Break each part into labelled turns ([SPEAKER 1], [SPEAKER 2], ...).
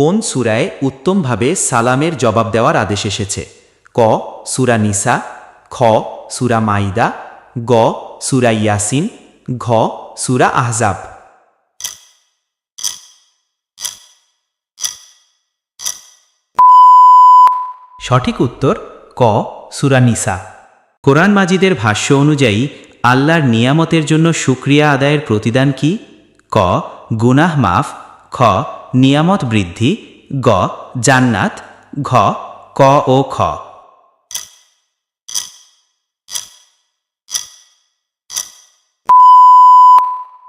[SPEAKER 1] কোন সুরায় উত্তমভাবে সালামের জবাব দেওয়ার আদেশ এসেছে? ক, সুরা নিসা, খ, সুরা মাইদা, গ, সুরা ইয়াসিন, ঘ, সুরা আহজাব। সঠিক উত্তর, ক, সুরা নিসা। কোরআন মাজিদের ভাষ্য অনুযায়ী, আল্লাহর নিয়ামতের জন্য সুক্রিয়া আদায়ের প্রতিদান কি? ক, গুনাহ মাফ। খ নিয়ামত বৃদ্ধি, গ, জান্নাত, ঘ, ক ও খ।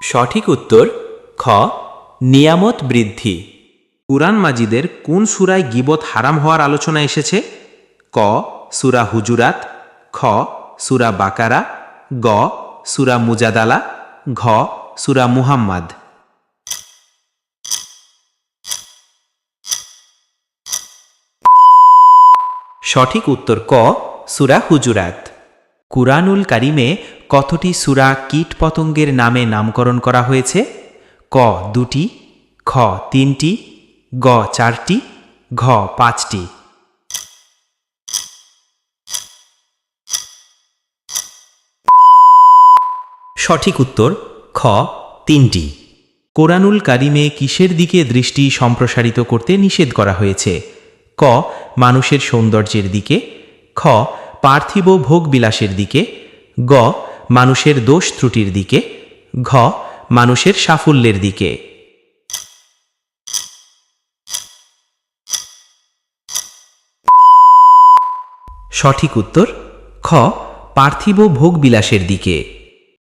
[SPEAKER 1] সঠিক উত্তর, খ, নিয়ামত বৃদ্ধি। কুরআন মাজিদের কোন সুরায় গিবত হারাম হওয়ার আলোচনা এসেছে? ক, সুরা হুজুরাত, খ, সুরা বাকারা, গ, সুরা মুজাদালা, ঘ, সুরা মুহাম্মাদ। সঠিক উত্তর ক, সুরা হুজুরাত। কুরআনুল কারিমে কতটি সুরা কীট পতঙ্গের নামে নামকরণ করা হয়েছে? ক, দুটি, খ, তিনটি, গ, চারটি, ঘ, পাঁচটি। সঠিক উত্তর, খ, তিনটি। কোরআনুল কারিমে কিসের দিকে দৃষ্টি সম্প্রসারিত করতে নিষেধ করা হয়েছে? ক, মানুষের সৌন্দর্যের দিকে, খ, পার্থিব ভোগবিলাসের দিকে, গ, মানুষের দোষ ত্রুটির দিকে, ঘ, মানুষের সাফল্যের দিকে। সঠিক উত্তর, খ, পার্থিব ভোগবিলাসের দিকে।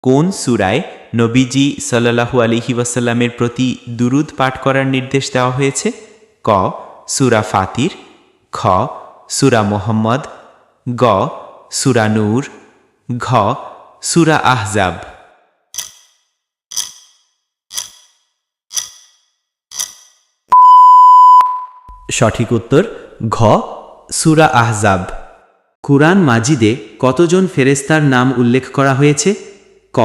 [SPEAKER 1] কোন সুরায় নবীজি সাল্লাহু আলিহি ওয়াসাল্লামের প্রতি দুরুদ পাঠ করার নির্দেশ দেওয়া হয়েছে? ক, সুরা ফাতির খ, সুরা মোহাম্মদ, গ, সুরা নূর, ঘ, সুরা আহজাব। সঠিক উত্তর, ঘ, সুরা আহজাব। কুরআন মাজিদে কতজন ফেরেস্তার নাম উল্লেখ করা হয়েছে? ক,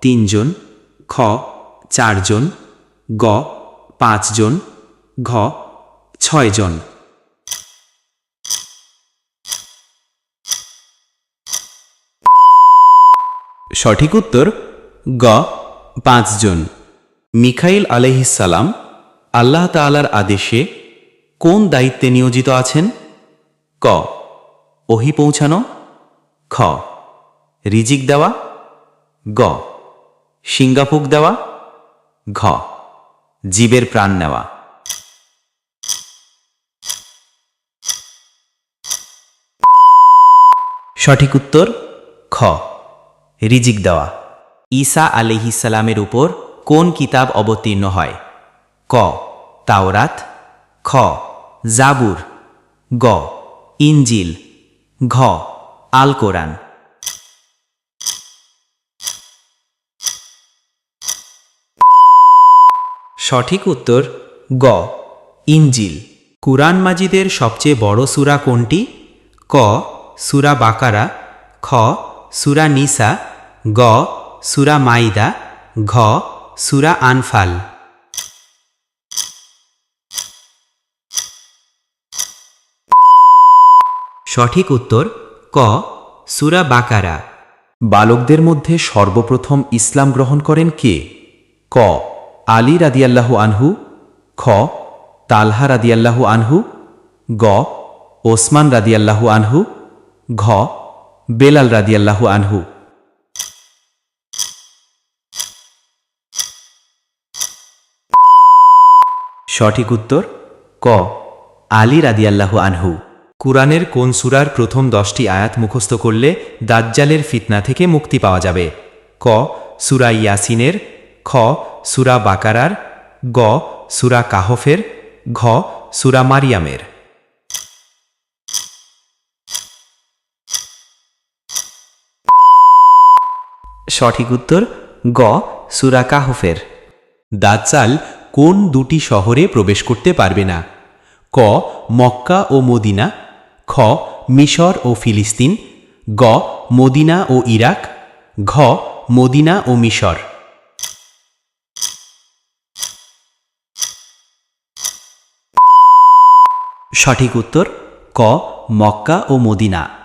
[SPEAKER 1] তিনজন, খ, চারজন, গ, পাঁচজন, ঘ, ছয়জন। সঠিক উত্তর, গ পাঁচজন মিখাইল আলহিসাল্লাম আল্লাহ তাআলার আদেশে কোন দায়িত্বে নিয়োজিত আছেন? ক, ওহি পৌঁছানো। খ, রিজিক দেওয়া। গ সিঙ্গাপুক দেওয়া। ঘ, জীবের প্রাণ নেওয়া। সঠিক উত্তর, খ। রিজিক দেওয়া। ঈসা আলিহিসালামের উপর কোন কিতাব অবতীর্ণ হয়? ক, তাওরাত। খ, জাবুর। গ ইঞ্জিল ঘ আল কোরআন সঠিক উত্তর, গ ইঞ্জিল কুরআন মাজিদের সবচেয়ে বড় সুরা কোনটি? ক, সুরা বাকারা। খ, সূরা নিসা। গ, সুরা মাইদা, ঘ, সুরা আনফাল। সঠিক উত্তর, ক, সুরা বাকারা। বালকদের মধ্যে সর্বপ্রথম ইসলাম গ্রহণ করেন কে? ক, আলী রাদিয়াল্লাহু আনহু, খ, তালহা রাদিয়াল্লাহু আনহু, গ, ওসমান রাদিয়াল্লাহু আনহু, ঘ, বেলাল রাদিয়াল্লাহু আনহু। সঠিক উত্তর, ক, আলী রাদিয়াল্লাহু আনহু। কুরআনের কোন সুরার প্রথম দশটি আয়াত মুখস্থ করলে দাজ্জালের ফিতনা থেকে মুক্তি পাওয়া যাবে? ক, সুরা ইয়াসিনের, খ, সুরা বাকারার, গ, সুরা কাহফের, ঘ, সুরা মারিয়ামের। সঠিক উত্তর, গ, সুরা কাহফের। দাজ্জাল কোন দুটি শহরে প্রবেশ করতে পারবে না? ক, মক্কা ও মদিনা। খ, মিশর ও ফিলিস্তিন। গ, মদিনা ও ইরাক। ঘ, মদিনা ও মিশর।
[SPEAKER 2] সঠিক উত্তর, ক, মক্কা ও মদিনা।